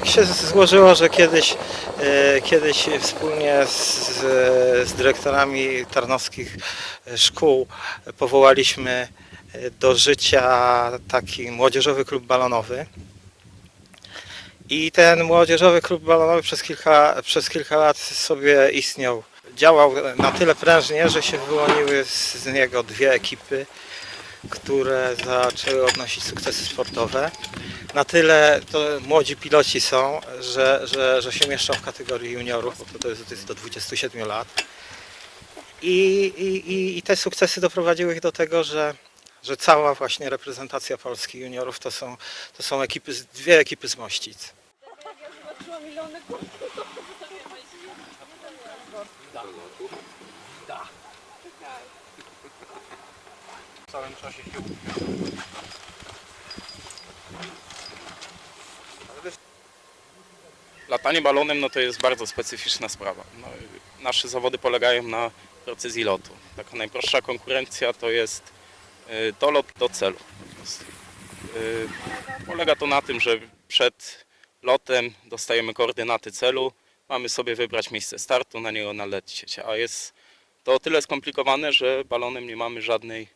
tak się złożyło, że kiedyś, e, kiedyś wspólnie z, z, dyrektorami tarnowskich e, szkół powołaliśmy e, do życia taki młodzieżowy klub balonowy. I ten młodzieżowy klub balonowy przez kilka, przez kilka lat sobie istniał. Działał na tyle prężnie, że się wyłoniły z niego dwie ekipy, które zaczęły odnosić sukcesy sportowe. Na tyle to młodzi piloci są, że, że, że się mieszczą w kategorii juniorów, bo to jest, to jest do 27 lat. I, i, i- te sukcesy doprowadziły ich do tego, że, że cała właśnie reprezentacja Polski juniorów to są, to są ekipy, dwie ekipy z Mościc. W całym czasie się Latanie balonem no to jest bardzo specyficzna sprawa. No, y, nasze zawody polegają na precyzji lotu. Taka najprostsza konkurencja to jest y, dolot do celu. Y, Polega to na tym, że przed lotem dostajemy koordynaty celu, mamy sobie wybrać miejsce startu, na niego nalecieć, a jest to o tyle skomplikowane, że balonem nie mamy żadnej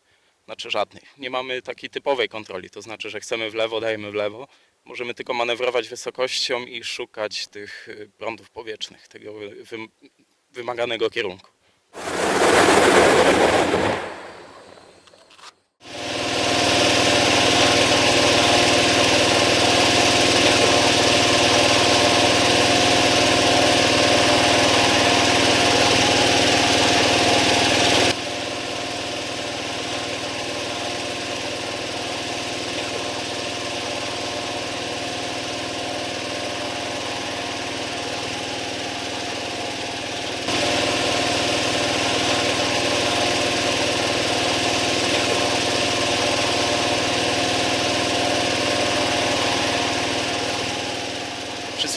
znaczy żadnej. Nie mamy takiej typowej kontroli, to znaczy, że chcemy w lewo, dajemy w lewo. Możemy tylko manewrować wysokością i szukać tych y, prądów powietrznych, tego wy- wym- wymaganego kierunku.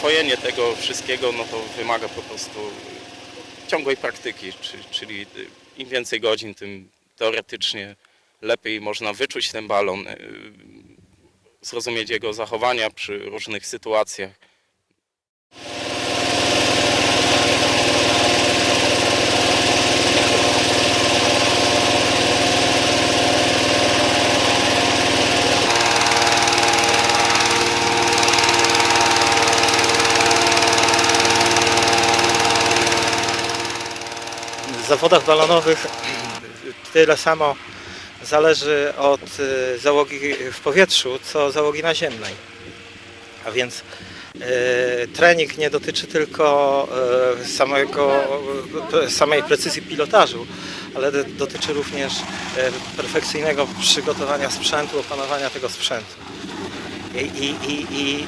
Przyswojenie tego wszystkiego no to wymaga po prostu ciągłej praktyki, czy- czyli y, im więcej godzin, tym teoretycznie lepiej można wyczuć ten balon, y, zrozumieć jego zachowania przy różnych sytuacjach. w zawodach balonowych tyle samo zależy od y, załogi w powietrzu, co załogi naziemnej. A więc y, trening nie dotyczy tylko y, samego, samej precyzji pilotażu, ale do- dotyczy również perfekcyjnego przygotowania sprzętu, opanowania tego sprzętu i, i, i,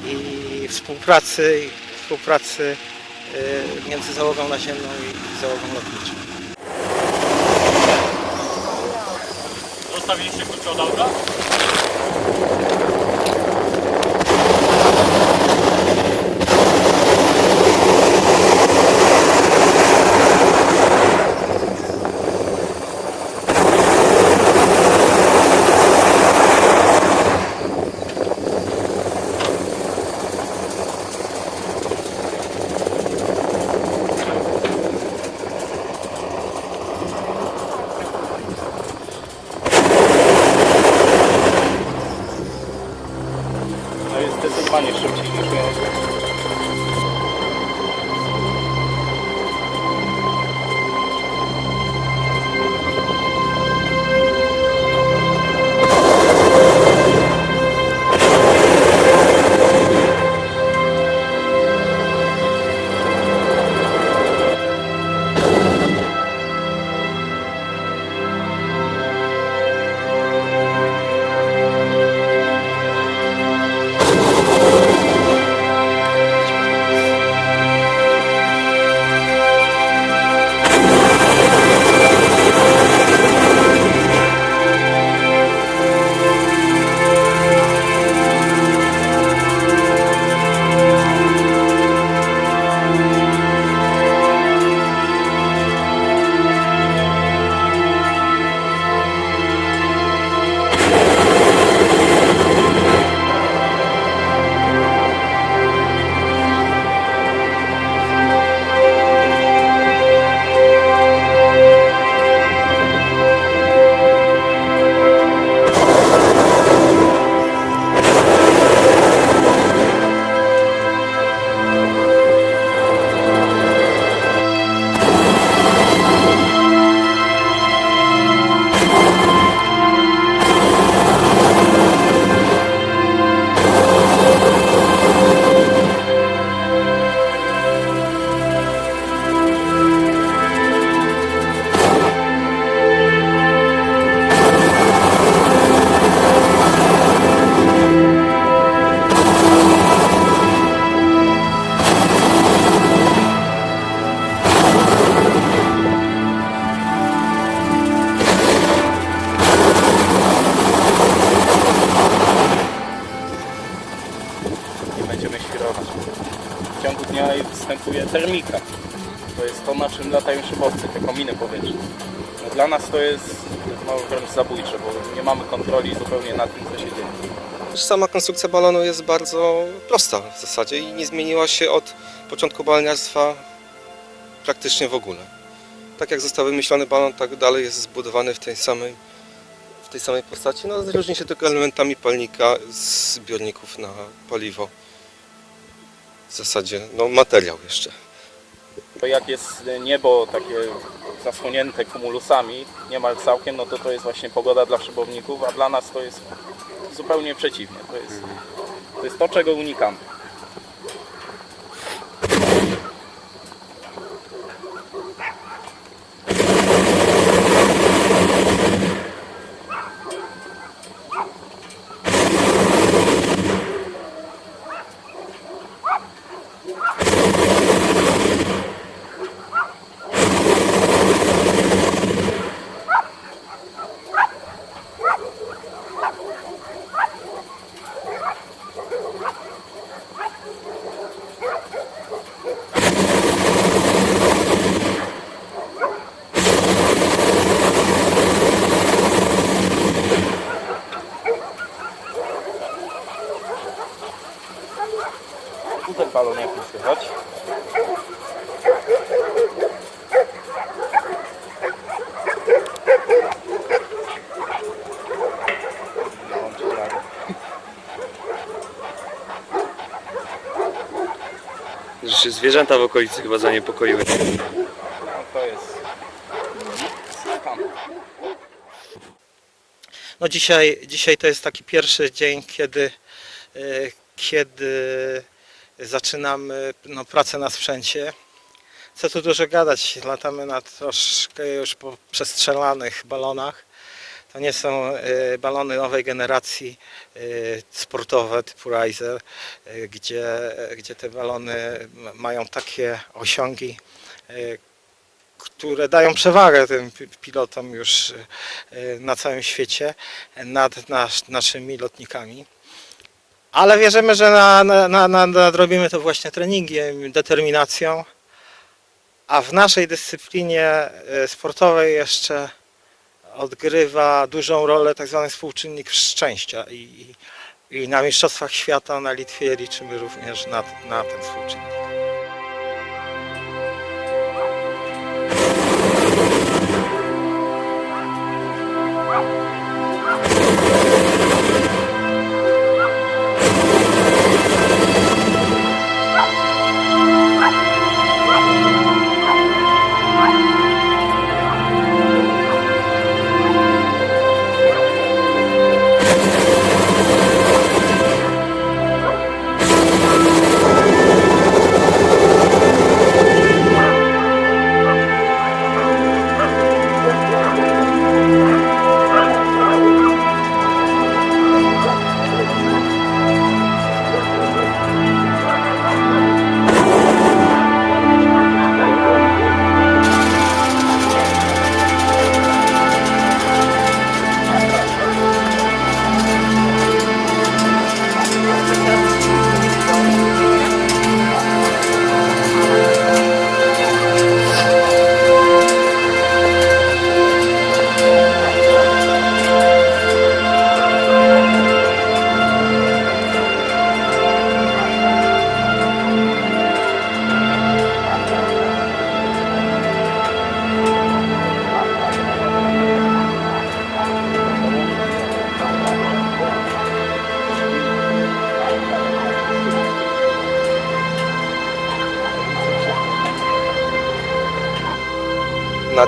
i, współpracy, współpracy między załogą naziemną i załogą lotniczą. Zostawiliście klucze od auta? Następuje termika. To jest to, na czym latają szybowce, te kominy powietrzne. No, dla nas to jest no, wręcz zabójcze, bo nie mamy kontroli zupełnie nad tym, co się dzieje. Sama konstrukcja balonu jest bardzo prosta w zasadzie i nie zmieniła się od początku baloniarstwa praktycznie w ogóle. Tak jak został wymyślony balon, tak dalej jest zbudowany w tej samej, w tej samej postaci. No, różni się tylko elementami palnika z zbiorników na paliwo. W zasadzie no, materiał jeszcze. To jak jest niebo takie zasłonięte kumulusami, niemal całkiem, no to to jest właśnie pogoda dla szybowników, a dla nas to jest zupełnie przeciwnie. To jest to, jest to czego unikamy. Tu ten balon jak nie słychać. Włączyć radio. Się zwierzęta w okolicy chyba zaniepokoiły. No, to jest. No dzisiaj, dzisiaj to jest taki pierwszy dzień, kiedy, e, kiedy zaczynamy no, pracę na sprzęcie. Co tu dużo gadać, latamy na troszkę już po przestrzelanych balonach. To nie są e, balony nowej generacji e, sportowe typu Riser, e, gdzie, gdzie te balony ma- mają takie osiągi, które dają przewagę tym pi- pilotom już na całym świecie nad nasz, naszymi lotnikami. Ale wierzymy, że na, na, na, na, nadrobimy to właśnie treningiem, determinacją. A w naszej dyscyplinie sportowej jeszcze odgrywa dużą rolę tak zwany współczynnik szczęścia i, i, na Mistrzostwach Świata na Litwie liczymy również na, na ten współczynnik.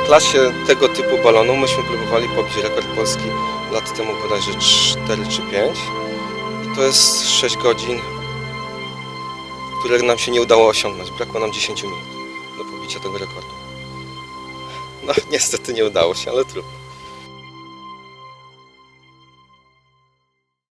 Klasie tego typu balonu myśmy próbowali pobić rekord polski lat temu bodajże 4 czy 5. I to jest 6 godzin, które nam się nie udało osiągnąć. Brakło nam 10 minut do pobicia tego rekordu. No niestety nie udało się, ale trudno.